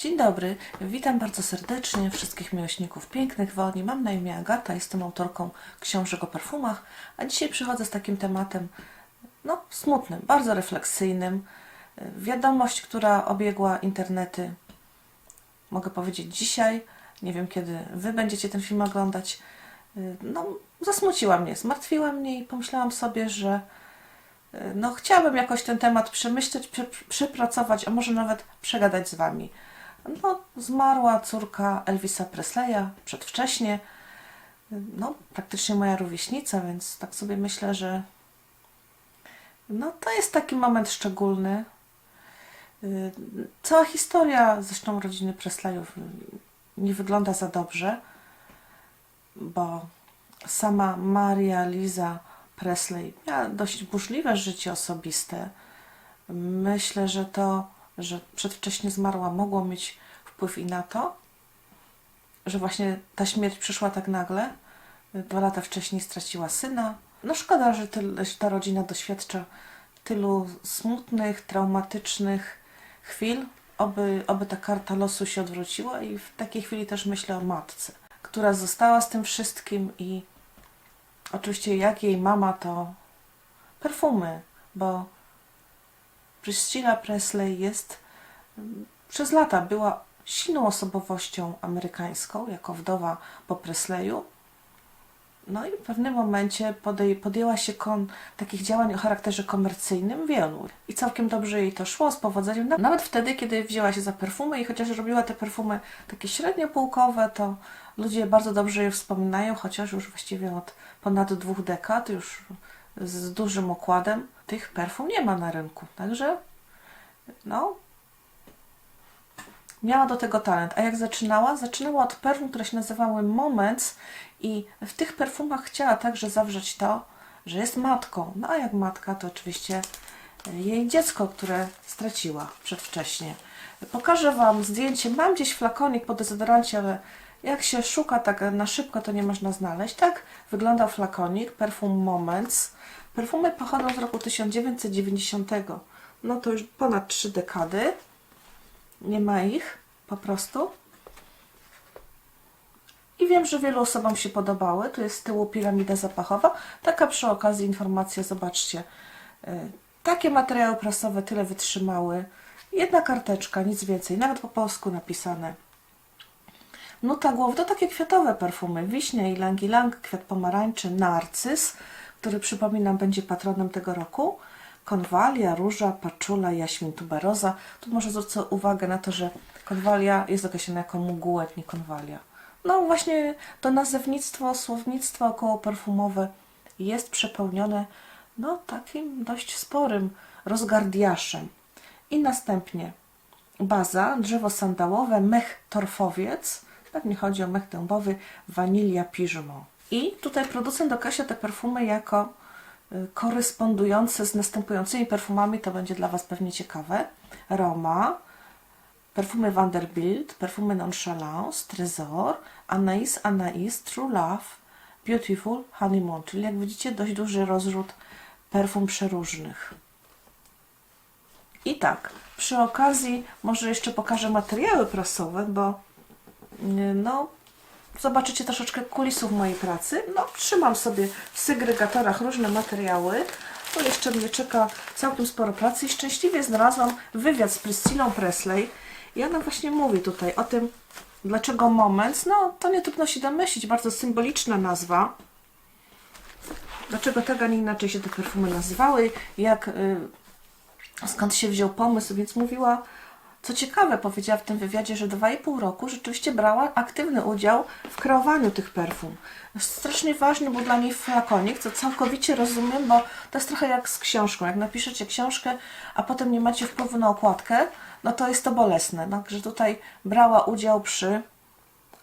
Dzień dobry, witam bardzo serdecznie wszystkich miłośników pięknych wodni. Mam na imię Agata, jestem autorką książek o perfumach, a dzisiaj przychodzę z takim tematem no, smutnym, bardzo refleksyjnym. Wiadomość, która obiegła internety, mogę powiedzieć dzisiaj, nie wiem kiedy Wy będziecie ten film oglądać, no, zasmuciła mnie, zmartwiła mnie i pomyślałam sobie, że no, chciałabym jakoś ten temat przemyśleć, prze, przepracować, a może nawet przegadać z Wami. No, zmarła córka Elvisa Presleya przedwcześnie. No, praktycznie moja rówieśnica, więc tak sobie myślę, że no, to jest taki moment szczególny. Y, Cała historia zresztą rodziny Presleyów nie wygląda za dobrze, bo sama Maria Liza Presley miała dość burzliwe życie osobiste. Myślę, że to, że przedwcześnie zmarła, mogło mieć wpływ i na to, że właśnie ta śmierć przyszła tak nagle. Dwa lata wcześniej straciła syna. No szkoda, że, że ta rodzina doświadcza tylu smutnych, traumatycznych chwil. Oby, oby ta karta losu się odwróciła i w takiej chwili też myślę o matce, która została z tym wszystkim i oczywiście jak jej mama to perfumy, bo Priscilla Presley jest mm, przez lata była silną osobowością amerykańską, jako wdowa po Presleyu. No i w pewnym momencie podej, podjęła się kon, takich działań o charakterze komercyjnym wielu. I całkiem dobrze jej to szło z powodzeniem. Na- Nawet wtedy, kiedy wzięła się za perfumy i chociaż robiła te perfumy takie średnio półkowe, to ludzie bardzo dobrze je wspominają, chociaż już właściwie od ponad dwóch dekad, już z dużym okładem, tych perfum nie ma na rynku. Także no, miała do tego talent. A jak zaczynała? Zaczynała od perfum, które się nazywały Moments i w tych perfumach chciała także zawrzeć to, że jest matką. No a jak matka, to oczywiście jej dziecko, które straciła przedwcześnie. Pokażę Wam zdjęcie. Mam gdzieś flakonik po dezodorancie, ale jak się szuka tak na szybko, to nie można znaleźć. Tak wygląda flakonik, perfum Moments. Perfumy pochodzą z roku 1990. No to już ponad trzy dekady. Nie ma ich po prostu. I wiem, że wielu osobom się podobały. Tu jest z tyłu piramida zapachowa. Taka przy okazji informacja, zobaczcie. Y, Takie materiały prasowe tyle wytrzymały. Jedna karteczka, nic więcej, nawet po polsku napisane. Nuta głowy to takie kwiatowe perfumy. Wiśnia i lang lang, kwiat pomarańczy, narcyz, który przypominam będzie patronem tego roku. Konwalia, róża, paczula, jaśmin, tuberoza. Tu może zwrócę uwagę na to, że konwalia jest określona jako mugułek, nie konwalia. No właśnie to nazewnictwo, słownictwo około perfumowe jest przepełnione no takim dość sporym rozgardiaszem. I następnie baza, drzewo sandałowe, mech torfowiec, pewnie chodzi o mech dębowy, wanilia piżmo. I tutaj producent określa te perfumy jako y, korespondujące z następującymi perfumami, to będzie dla Was pewnie ciekawe. Roma, perfumy Vanderbilt, perfumy Nonchalance, Trésor, Anais, Anais, True Love, Beautiful, Honeymoon, czyli jak widzicie dość duży rozrzut perfum przeróżnych. I tak, przy okazji może jeszcze pokażę materiały prasowe, bo no, zobaczycie troszeczkę kulisów mojej pracy. No, trzymam sobie w segregatorach różne materiały. Tu jeszcze mnie czeka całkiem sporo pracy i szczęśliwie znalazłam wywiad z Priscillą Presley. I ona właśnie mówi tutaj o tym, dlaczego Moments. No, to nie trudno się domyślić, bardzo symboliczna nazwa. Dlaczego tak, a nie inaczej się te perfumy nazywały, jak, y, skąd się wziął pomysł, więc mówiła, co ciekawe, powiedziała w tym wywiadzie, że 2,5 roku rzeczywiście brała aktywny udział w kreowaniu tych perfum. Strasznie ważny był dla niej flakonik, co całkowicie rozumiem, bo to jest trochę jak z książką. Jak napiszecie książkę, a potem nie macie wpływu na okładkę, no to jest to bolesne. Także tutaj brała udział przy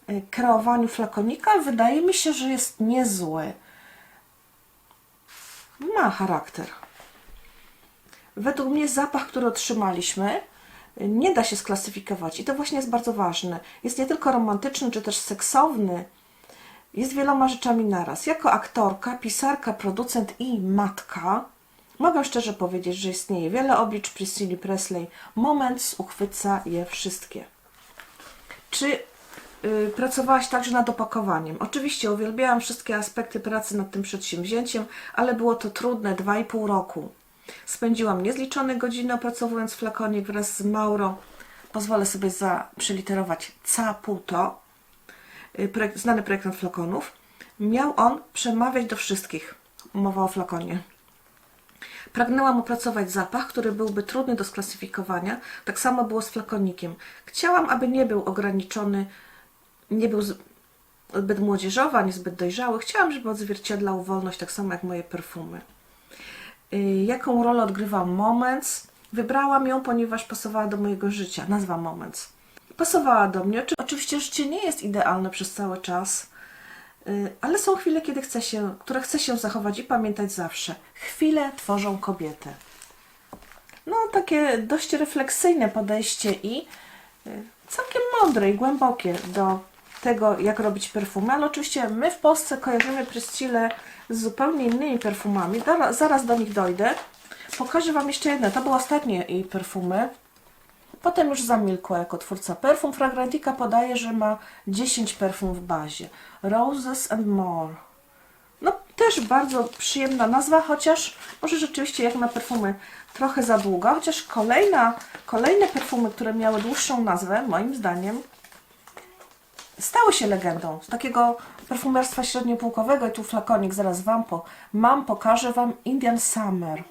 y, kreowaniu flakonika. Wydaje mi się, że jest niezły. Ma charakter. Według mnie zapach, który otrzymaliśmy, nie da się sklasyfikować i to właśnie jest bardzo ważne. Jest nie tylko romantyczny, czy też seksowny, jest wieloma rzeczami naraz. Jako aktorka, pisarka, producent i matka mogę szczerze powiedzieć, że istnieje wiele oblicz Priscilla Presley. Moment uchwyca je wszystkie. Czy y, pracowałaś także nad opakowaniem? Oczywiście uwielbiałam wszystkie aspekty pracy nad tym przedsięwzięciem, ale było to trudne 2,5 roku. Spędziłam niezliczone godziny opracowując flakonik wraz z Mauro. Pozwolę sobie za przyliterować Caputo, y, projekt, znany projektant flakonów. Miał on przemawiać do wszystkich. Mowa o flakonie. Pragnęłam opracować zapach, który byłby trudny do sklasyfikowania. Tak samo było z flakonikiem. Chciałam, aby nie był ograniczony, nie był zbyt młodzieżowy, ani zbyt dojrzały. Chciałam, żeby odzwierciedlał wolność, tak samo jak moje perfumy. Y, Jaką rolę odgrywa Moments? Wybrałam ją, ponieważ pasowała do mojego życia. Nazwa Moments. Pasowała do mnie. Oczy- Oczywiście życie nie jest idealne przez cały czas. Y, Ale są chwile, kiedy chce się, które chce się zachować i pamiętać zawsze. Chwile tworzą kobietę. No, takie dość refleksyjne podejście i y, całkiem mądre i głębokie do tego, jak robić perfumy, ale oczywiście my w Polsce kojarzymy Prystile z zupełnie innymi perfumami. Zaraz do nich dojdę. Pokażę Wam jeszcze jedne. To były ostatnie jej perfumy. Potem już zamilkła jako twórca perfum. Fragrantica podaje, że ma 10 perfum w bazie. Roses and More. No też bardzo przyjemna nazwa, chociaż może rzeczywiście jak na perfumy trochę za długa, chociaż kolejna, kolejne perfumy, które miały dłuższą nazwę, moim zdaniem, stały się legendą. Z takiego perfumerstwa średniopółkowego i tu flakonik zaraz Wam po, mam, pokażę Wam Indian Summer.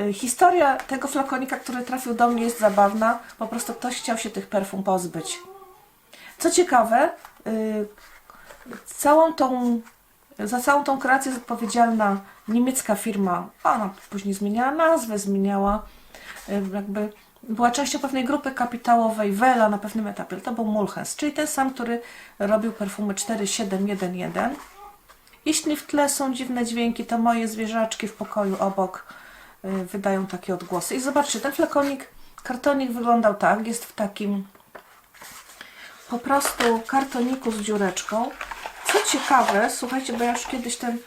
Y, Historia tego flakonika, który trafił do mnie jest zabawna. Po prostu ktoś chciał się tych perfum pozbyć. Co ciekawe, y, całą tą, za całą tą kreację jest odpowiedzialna niemiecka firma. Ona później zmieniała nazwę, zmieniała y, jakby była częścią pewnej grupy kapitałowej Wela na pewnym etapie. To był Mulhens, czyli ten sam, który robił perfumy 4711. Jeśli w tle są dziwne dźwięki, to moje zwierzaczki w pokoju obok y, wydają takie odgłosy. I zobaczcie, ten flakonik, kartonik wyglądał tak, jest w takim po prostu kartoniku z dziureczką. Co ciekawe, słuchajcie, bo ja już kiedyś ten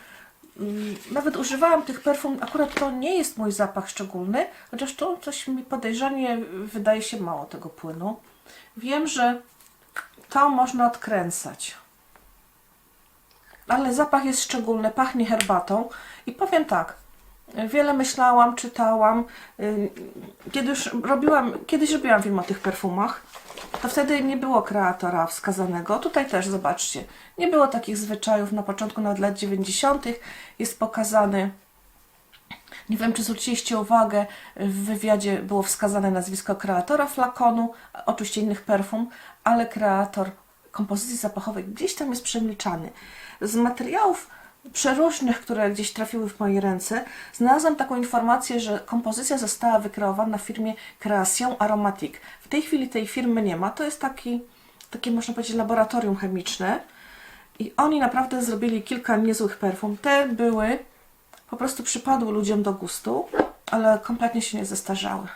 nawet używałam tych perfum, akurat to nie jest mój zapach szczególny, chociaż tu coś mi podejrzanie wydaje się mało tego płynu. Wiem, że to można odkręcać. Ale zapach jest szczególny, pachnie herbatą i powiem tak, wiele myślałam, czytałam. y, Kiedy już robiłam, kiedyś robiłam film o tych perfumach, to wtedy nie było kreatora wskazanego. Tutaj też zobaczcie, nie było takich zwyczajów na początku nawet lat 90. jest pokazany nie wiem, czy zwróciliście uwagę, w wywiadzie było wskazane nazwisko kreatora flakonu, oczywiście innych perfum, ale kreator kompozycji zapachowej gdzieś tam jest przemilczany. Z materiałów przeróżnych, które gdzieś trafiły w moje ręce, znalazłam taką informację, że kompozycja została wykreowana w firmie Creation Aromatique. W tej chwili tej firmy nie ma. To jest taki, takie, można powiedzieć, laboratorium chemiczne. I oni naprawdę zrobili kilka niezłych perfum. Te były po prostu przypadły ludziom do gustu, ale kompletnie się nie zestarzały.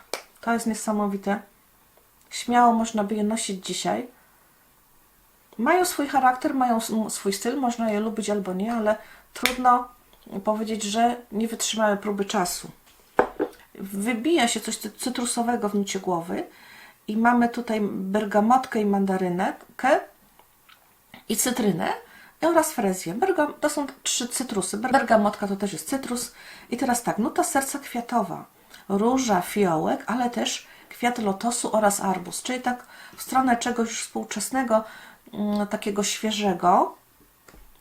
To jest niesamowite. Śmiało można by je nosić dzisiaj. Mają swój charakter, mają swój styl, można je lubić albo nie, ale trudno powiedzieć, że nie wytrzymały próby czasu. Wybija się coś cy- cytrusowego w nucie głowy i mamy tutaj bergamotkę i mandarynkę i cytrynę oraz frezję. Bergam, to są trzy cytrusy. Bergamotka to też jest cytrus. I teraz tak, nuta serca kwiatowa. Róża, fiołek, ale też kwiat lotosu oraz arbuz. Czyli tak w stronę czegoś współczesnego, mm, takiego świeżego,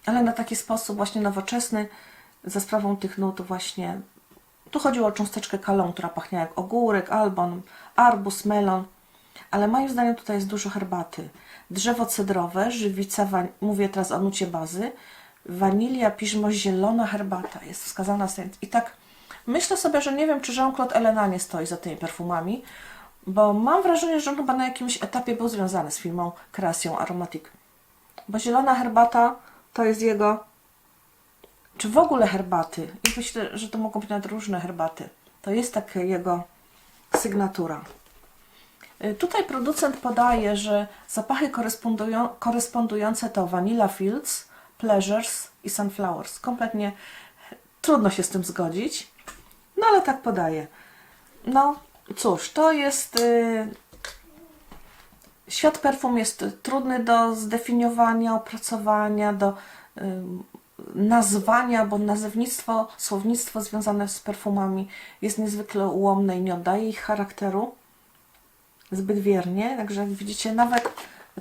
ale na taki sposób właśnie nowoczesny, za sprawą tych nut właśnie. Tu chodziło o cząsteczkę kalą, która pachniała jak ogórek, albon, arbuz, melon. Ale moim zdaniem tutaj jest dużo herbaty. Drzewo cedrowe, żywica, mówię teraz o nucie bazy, wanilia, piżmo, zielona herbata jest wskazana. I tak myślę sobie, że nie wiem, czy Jean-Claude Elena nie stoi za tymi perfumami, bo mam wrażenie, że on chyba na jakimś etapie był związany z firmą Creation Aromatique. Bo zielona herbata to jest jego czy w ogóle herbaty. I myślę, że to mogą być nawet różne herbaty. To jest taka jego sygnatura. Y, Tutaj producent podaje, że zapachy korespondują, korespondujące to Vanilla Fields, Pleasures i Sunflowers. Kompletnie trudno się z tym zgodzić, no ale tak podaje. No cóż, to jest y, Świat perfum jest trudny do zdefiniowania, opracowania, do nazwania, bo nazewnictwo, słownictwo związane z perfumami jest niezwykle ułomne i nie oddaje ich charakteru zbyt wiernie. Także jak widzicie, nawet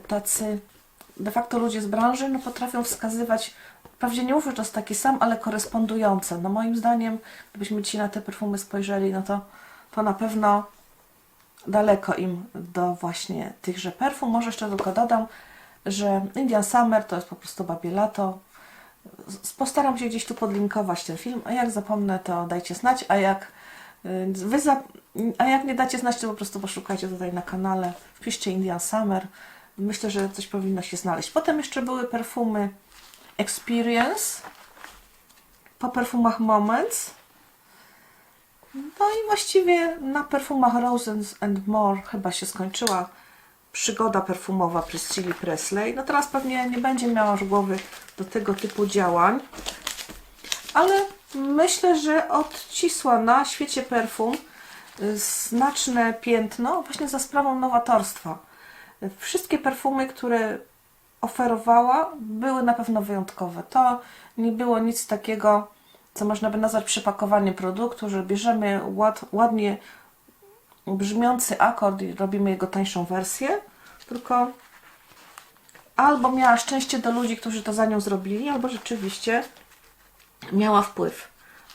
tacy de facto ludzie z branży no, potrafią wskazywać, wprawdzie nie mówię, że to jest taki sam, ale korespondujące. No moim zdaniem, gdybyśmy dzisiaj na te perfumy spojrzeli, no to, to na pewno daleko im do właśnie tychże perfum. Może jeszcze tylko dodam, że Indian Summer to jest po prostu babie lato. Postaram się gdzieś tu podlinkować ten film, a jak zapomnę, to dajcie znać, a jak y, wy a jak nie dacie znać, to po prostu poszukajcie tutaj na kanale, wpiszcie Indian Summer. Myślę, że coś powinno się znaleźć. Potem jeszcze były perfumy Experience, po perfumach Moments, no i właściwie na perfumach Roses and More chyba się skończyła przygoda perfumowa Priscilla Presley. No teraz pewnie nie będzie miała już głowy do tego typu działań, ale myślę, że odcisła na świecie perfum znaczne piętno właśnie za sprawą nowatorstwa. Wszystkie perfumy, które oferowała, były na pewno wyjątkowe. To nie było nic takiego, co można by nazwać przepakowaniem produktu, że bierzemy ład, ładnie brzmiący akord i robimy jego tańszą wersję, tylko albo miała szczęście do ludzi, którzy to za nią zrobili, albo rzeczywiście miała wpływ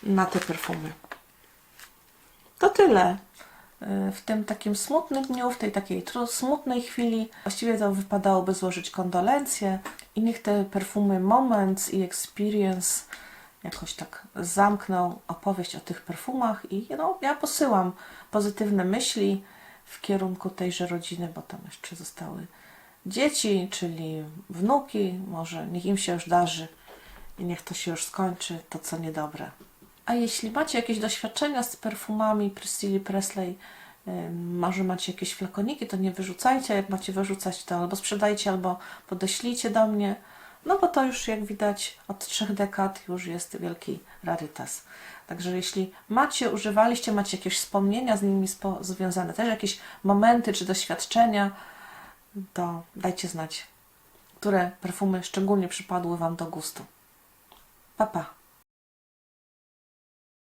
na te perfumy. To tyle y, w tym takim smutnym dniu, w tej takiej smutnej chwili. Właściwie to wypadałoby złożyć kondolencje i niech te perfumy Moments i Experience jakoś tak zamkną opowieść o tych perfumach i no, ja posyłam pozytywne myśli w kierunku tejże rodziny, bo tam jeszcze zostały dzieci, czyli wnuki, może niech im się już darzy i niech to się już skończy, to co niedobre. A jeśli macie jakieś doświadczenia z perfumami Priscilla Presley, może macie jakieś flakoniki, to nie wyrzucajcie. Jak macie wyrzucać, to albo sprzedajcie, albo podeślijcie do mnie. No bo to już jak widać od trzech dekad już jest wielki rarytas. Także jeśli macie, używaliście, macie jakieś wspomnienia z nimi związane, też jakieś momenty czy doświadczenia, to dajcie znać, które perfumy szczególnie przypadły Wam do gustu. Pa, pa.